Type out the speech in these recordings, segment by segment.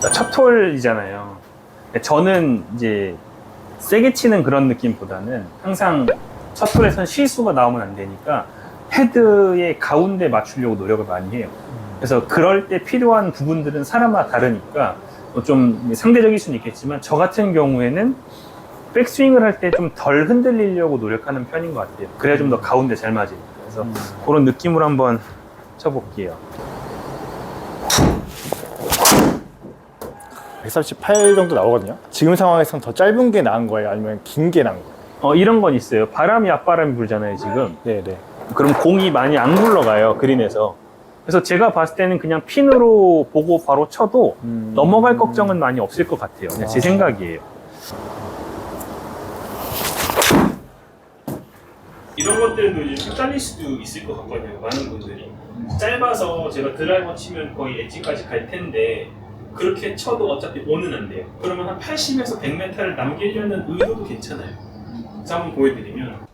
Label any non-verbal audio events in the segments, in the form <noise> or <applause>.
첫 톨이잖아요. 저는 이제 세게 치는 그런 느낌보다는 항상 첫 톨에선 실수가 나오면 안 되니까 헤드의 가운데 맞추려고 노력을 많이 해요. 그래서 그럴 때 필요한 부분들은 사람마다 다르니까 뭐좀 상대적일 수는 있겠지만 저 같은 경우에는 백스윙을 할 때 좀 덜 흔들리려고 노력하는 편인 것 같아요. 그래야 좀 더 가운데 잘 맞으니까. 그래서 음. 그런 느낌으로 한번 쳐볼게요. 138 정도 나오거든요. 지금 상황에서는 더 짧은 게 나은 거예요? 아니면 긴 게 나은 거예요? 어, 이런 건 있어요. 바람이 앞바람이 불잖아요, 지금. 네네. 그럼 공이 많이 안 굴러가요, 그린에서. 그래서 제가 봤을 때는 그냥 핀으로 보고 바로 쳐도 음. 넘어갈 걱정은 많이 없을 것 같아요. 그냥 제 아. 생각이에요. 이런 것들도 이제 헷갈릴 수도 있을 것 같거든요, 많은 분들이. 짧아서 제가 드라이버 치면 거의 엣지까지 갈 텐데, 그렇게 쳐도 어차피 오는 안 돼요. 그러면 한 80에서 100m를 남기려는 의도도 괜찮아요. 그래서 한번 보여드리면.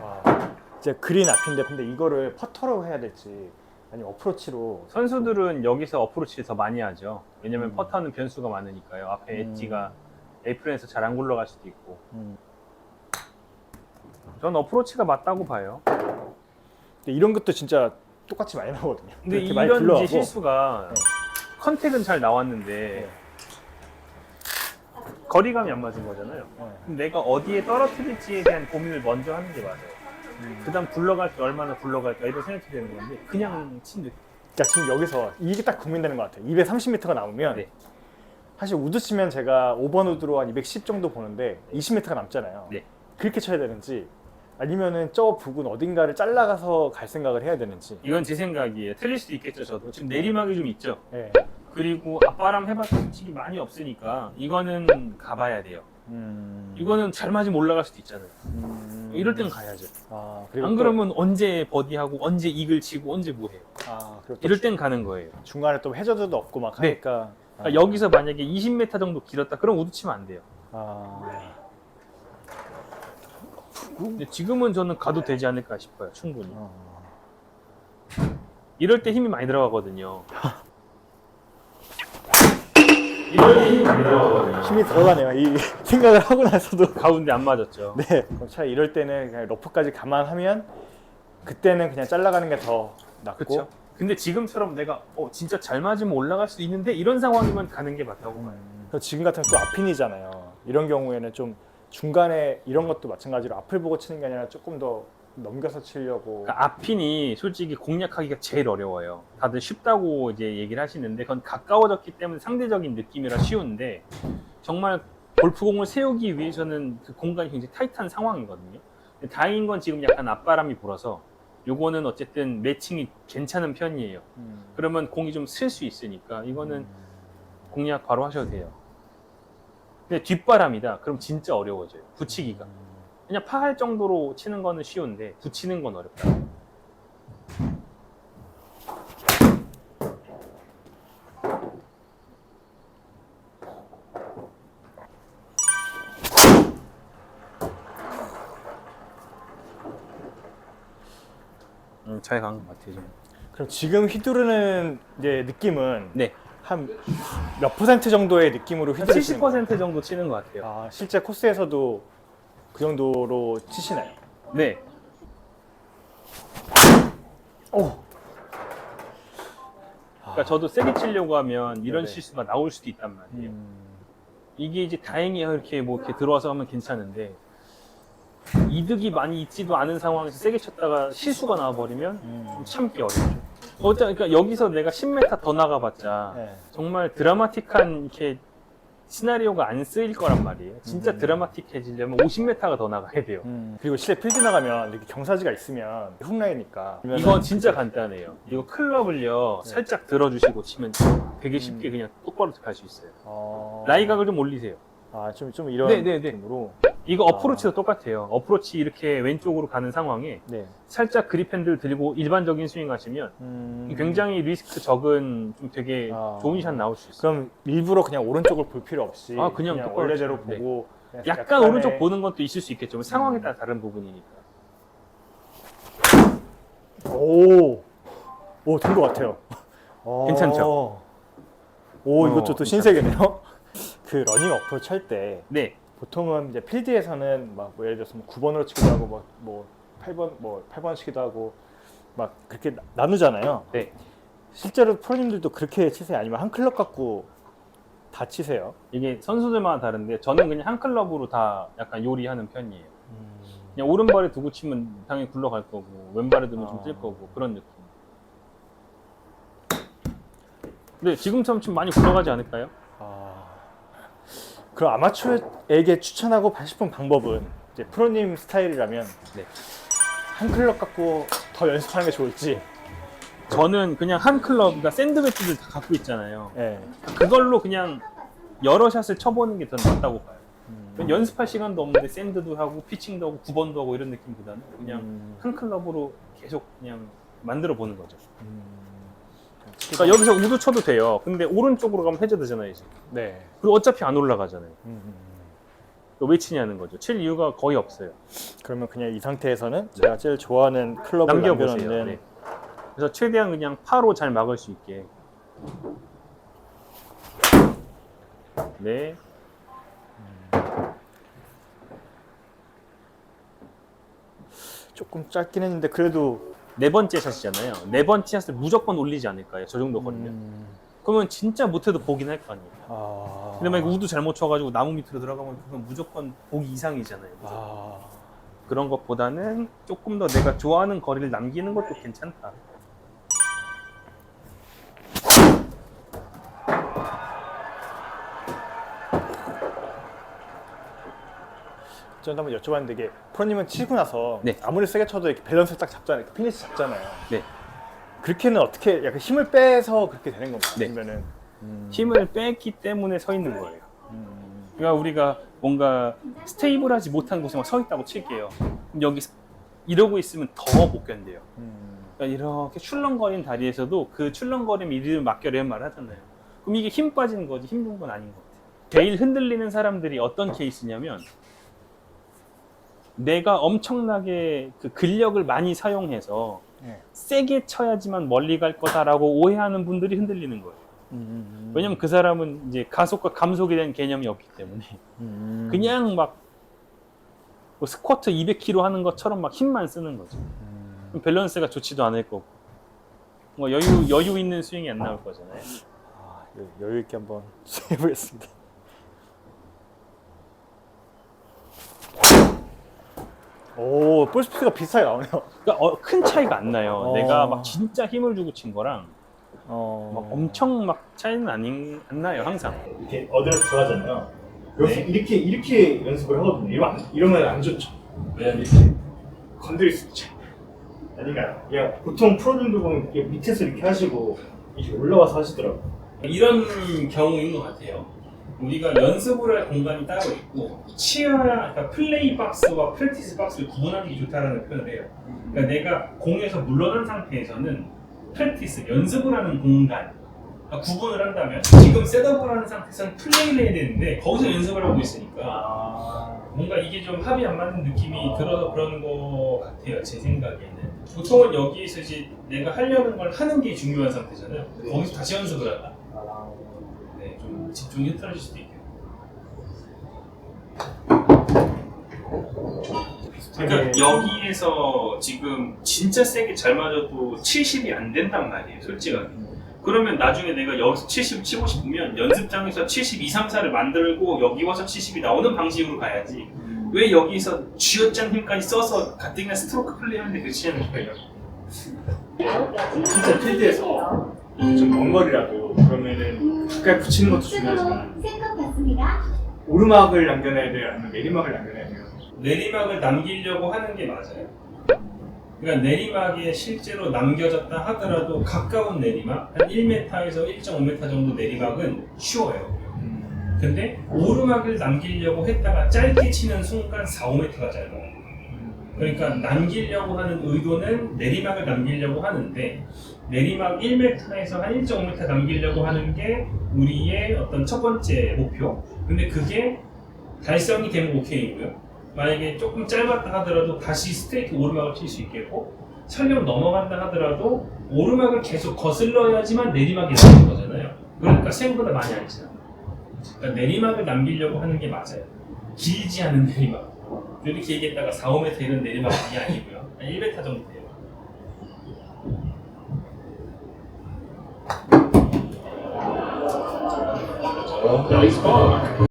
아, 이제 그린 앞인데 근데 이거를 퍼터로 해야 될지 아니면 어프로치로 선수들은 여기서 어프로치를 더 많이 하죠. 왜냐면 음. 퍼터는 변수가 많으니까요. 앞에 음. 엣지가 에이프런에서 잘 안 굴러갈 수도 있고. 음. 전 어프로치가 맞다고 봐요. 근데 이런 것도 진짜 똑같이 많이 나오거든요. 근데 이렇게 많이 이런. 이제 실수가 네. 컨택은 잘 나왔는데 네. 거리감이 안 맞은 거잖아요. 네. 그럼 내가 어디에 떨어뜨릴지에 대한 고민을 먼저 하는 게 맞아요. 음. 그다음 굴러갈 때 얼마나 굴러갈까 이런 생각이 되는 건데 그냥 친 느낌. 그러니까 지금 여기서 이게 딱 고민되는 것 같아요. 230m가 나오면 네. 사실 우드 치면 제가 5번 우드로 한 210 정도 보는데 20m가 남잖아요. 네. 그렇게 쳐야 되는지 아니면은 저 부근 어딘가를 잘라가서 갈 생각을 해야 되는지. 이건 제 생각이에요. 틀릴 수도 있겠죠. 저도 지금 내리막이 좀 있죠. 네. 그리고 앞바람 해봤자 솔직히 많이 없으니까 이거는 가봐야 돼요. 음. 이거는 잘 맞으면 올라갈 수도 있잖아요. 음. 이럴 땐 가야죠. 아, 그리고 안 또- 그러면 언제 버디하고 언제 이글 치고 언제 뭐 해요. 아, 그리고 또 이럴 땐 가는 거예요. 중간에 또 해저드도 없고 막 네. 하니까. 아. 그러니까 여기서 만약에 20m 정도 길었다 그럼 우드 치면 안 돼요. 아. 근데 지금은 저는 가도 되지 않을까 싶어요. 충분히. 어. 이럴 때 힘이 많이 들어가거든요. <laughs> 이럴 때 힘이 많이 들어가거든요. 힘이 들어가네요. 이 <laughs> 생각을 하고 나서도. 가운데 안 맞았죠. 네. 그럼 차라리 이럴 때는 그냥 러프까지 감안하면 그때는 그냥 잘라가는 게 더 낫고. 그렇죠. 근데 지금처럼 내가 어, 진짜 잘 맞으면 올라갈 수 있는데 이런 상황이면 가는 게 맞다고 봐요. 그래서 지금 같은 또 앞핀이잖아요. 이런 경우에는 좀 중간에 이런 것도 마찬가지로 앞을 보고 치는 게 아니라 조금 더 넘겨서 치려고. 그러니까 앞핀이 솔직히 공략하기가 제일 어려워요. 다들 쉽다고 이제 얘기를 하시는데 그건 가까워졌기 때문에 상대적인 느낌이라 쉬운데 정말 골프공을 세우기 위해서는 그 공간이 굉장히 타이트한 상황이거든요. 근데 다행인 건 지금 약간 앞바람이 불어서 요거는 어쨌든 매칭이 괜찮은 편이에요. 음. 그러면 공이 좀 쓸 수 있으니까 이거는 음. 공략 바로 하셔도 돼요. 근데 뒷바람이다. 그럼 진짜 어려워져요. 붙이기가. 그냥 파할 정도로 치는 거는 쉬운데 붙이는 건 어렵다. 음, 잘간것 같아요. 지금. 그럼 지금 휘두르는 이제 느낌은 네, 한 몇 퍼센트 정도의 느낌으로 한 휘두르시는 거예요? 70% 정도 치는 것 같아요. 아, 실제 코스에서도 그 정도로 치시나요? 네, 오. 그러니까 저도 세게 치려고 하면 이런 네네. 실수가 나올 수도 있단 말이에요. 음. 이게 이제 다행이야 이렇게 뭐 이렇게 들어와서 하면 괜찮은데 이득이 많이 있지도 않은 상황에서 세게 쳤다가 실수가 나와버리면 음. 좀 참기 어렵죠. 어차 그러니까 여기서 내가 10m 더 나가봤자 네. 정말 드라마틱한 이렇게 시나리오가 안 쓰일 거란 말이에요. 진짜 음. 드라마틱해지려면 50m가 더 나가야 돼요. 음. 그리고 실내 필드 나가면 이렇게 경사지가 있으면 훅라이니까 이건 진짜 간단해요. 이거 클럽을요 네. 살짝 들어주시고 치면 되게 쉽게 음. 그냥 똑바로 갈 수 있어요. 어... 라이각을 좀 올리세요. 아, 좀, 좀 이런 네, 네, 네. 느낌으로. 이거 어프로치도 똑같아요. 어프로치 이렇게 왼쪽으로 가는 상황에 네. 살짝 그립 핸들 들고 일반적인 스윙 하시면 음... 굉장히 리스크 적은 좀 되게 아. 좋은 샷 나올 수 있어요. 그럼 일부러 그냥 오른쪽을 볼 필요 없이 아, 그냥 똑바로 원래대로 돼. 보고 그냥 약간 약간의- 오른쪽 보는 것도 있을 수 있겠죠. 상황에 따라 다른 부분이니까. 오, 오, 된 것 같아요. 괜찮죠? 오 어, 이것도 또 신세계네요. <laughs> 그 러닝 어프로치 할 때 네. 보통은 이제 필드에서는 막 뭐 예를 들어서 뭐 9번으로 치기도 하고 뭐, 뭐 8번 뭐 8번 치기도 하고 막 그렇게 나- 나누잖아요. 네. 실제로 프로님들도 그렇게 치세요? 아니면 한 클럽 갖고 다 치세요? 이게 선수들마다 다른데 저는 그냥 한 클럽으로 다 약간 요리하는 편이에요. 그냥 오른발에 두고 치면 당연히 굴러갈 거고 왼발에 두면 좀 아. 뜰 거고 그런 느낌. 근데 지금처럼 치면 많이 굴러가지 않을까요? 아, 그럼 아마추어에게 추천하고 싶은 방법은 이제 프로님 스타일이라면 네. 한 클럽 갖고 더 연습하는 게 좋을지. 저는 그냥 한 클럽, 그러니까 샌드위치들 다 갖고 있잖아요. 예. 그걸로 그냥 여러 샷을 쳐보는 게 더 낫다고 봐요. 음. 연습할 시간도 없는데 샌드도 하고 피칭도 하고 9번도 하고 이런 느낌보다는 그냥 음. 한 클럽으로 계속 그냥 만들어 보는 거죠. 음. 그러니까 여기서 우드 쳐도 돼요. 근데 오른쪽으로 가면 해저드잖아요, 지금. 네. 그리고 어차피 안 올라가잖아요. 음, 음, 음. 왜 치냐는 거죠. 칠 이유가 거의 없어요. 그러면 그냥 이 상태에서는 제가 제일 좋아하는 클럽을 남겨보세요. 남겨놓는 네. 그래서 최대한 그냥 파로 잘 막을 수 있게. 네. 조금 짧긴 했는데 그래도 네 번째 샷이잖아요. 네 번째 샷을 무조건 올리지 않을까요? 저 정도 거리면. 음, 그러면 진짜 못해도 보긴 할 거 아니에요. 아. 근데 만약 우드 잘못 쳐가지고 나무 밑으로 들어가면 그건 무조건 보기 이상이잖아요. 무조건. 아. 그런 것보다는 조금 더 내가 좋아하는 거리를 남기는 것도 괜찮다. 전 한번 여쭤봤는데 이게 프로님은 치고 나서 네. 아무리 세게 쳐도 이렇게 밸런스 딱 잡잖아요. 이렇게 피니시 잡잖아요. 네. 그렇게는 어떻게 약간 힘을 빼서 그렇게 되는 건가요? 네. 아니면은 힘을 뺐기 때문에 서 있는 거예요. 음, 그러니까 우리가 뭔가 스테이블하지 못한 곳에 막 서 있다고 칠게요. 그럼 여기 이러고 있으면 더 못 견뎌요. 음, 그러니까 이렇게 출렁거리는 다리에서도 그 출렁거림 이름을 맡겨라는 말을 하잖아요. 그럼 이게 힘 빠지는 거지 힘준건 아닌 것 같아요. 제일 흔들리는 사람들이 어떤 케이스냐면 내가 엄청나게 그 근력을 많이 사용해서 네. 세게 쳐야지만 멀리 갈 거다라고 오해하는 분들이 흔들리는 거예요. 음, 왜냐면 그 사람은 이제 가속과 감속에 대한 개념이 없기 때문에 음, 그냥 막 뭐 스쿼트 200kg 하는 것처럼 막 힘만 쓰는 거죠. 음, 밸런스가 좋지도 않을 거고 뭐 여유 여유 있는 스윙이 안 나올 거잖아요. 아, 여- 여유 있게 한번 <laughs> 해보겠습니다. 오, 볼 스피드가 비슷하게 나오네요. 그러니까 어, 큰 차이가 안 나요. 어. 내가 막 진짜 힘을 주고 친 거랑 어, 막 엄청 막 차이는 아닌 안 나요 항상. 이렇게 어디로 들어가잖아요. 여기서 네. 이렇게 이렇게 연습을 하거든요. 이러면 안, 이러면 안 좋죠. 왜냐면 이렇게 건드릴 수 있죠. 그러니까 그냥 보통 프로들도 보면 이렇게 밑에서 이렇게 하시고 이렇게 올라와서 하시더라고 요. 이런 경우인 것 같아요. 우리가 연습을 할 공간이 따로 있고 치아, 그러니까 플레이 박스와 프랙티스 박스를 구분하는 게 좋다라는 표현을 해요. 그러니까 내가 공에서 물러난 상태에서는 프랙티스, 연습을 하는 공간 그러니까 구분을 한다면 지금 셋업을 하는 상태에서는 플레이를 해야 되는데 거기서 연습을 하고 있으니까 뭔가 이게 좀 합이 안 맞는 느낌이 들어서 그런 것 같아요. 제 생각에는. 보통은 여기에서 이제 내가 하려는 걸 하는 게 중요한 상태잖아요. 거기서 다시 연습을 한다. 네, 좀 집중이 흐트러질 수도 있겠네요. 그러니까 여기에서 지금 진짜 세게 잘 맞아도 70이 안 된단 말이에요, 솔직하게. 그러면 나중에 내가 여기서 70 치고 싶으면 연습장에서 72, 3, 4를 만들고 여기 와서 70이 나오는 방식으로 가야지. 왜 여기서 쥐어짠 힘까지 써서 가뜩이나 스트로크 플레이 하는데 그치냐는 거예요. 진짜 필드에서 좀먼 거리라도 그러면은 가까이 붙이는 것도 중요하지만 생각 같습니다. 오르막을 남겨놔야 돼요? 아니면 내리막을 남겨놔야 돼요? 내리막을 남기려고 하는 게 맞아요. 그러니까 내리막에 실제로 남겨졌다 하더라도 가까운 내리막, 한 1m에서 1.5m 정도 내리막은 쉬워요. 근데 오르막을 남기려고 했다가 짧게 치는 순간 4, 5m가 짧아요. 그러니까 남기려고 하는 의도는 내리막을 남기려고 하는데 내리막 1m에서 한 1.5m 남기려고 하는 게 우리의 어떤 첫 번째 목표. 근데 그게 달성이 되면 오케이고요. 만약에 조금 짧았다 하더라도 다시 스트레이트 오르막을 칠 수 있겠고 설령 넘어간다 하더라도 오르막을 계속 거슬러야지만 내리막이 나오는 거잖아요. 그러니까 생각보다 많이 안 지나. 그러니까 내리막을 남기려고 하는 게 맞아요. 길지 않은 내리막. 이렇게 얘기했다가 4, 5m 이런 내리막이 아니고요. 한 1m 정도 돼요. Ball.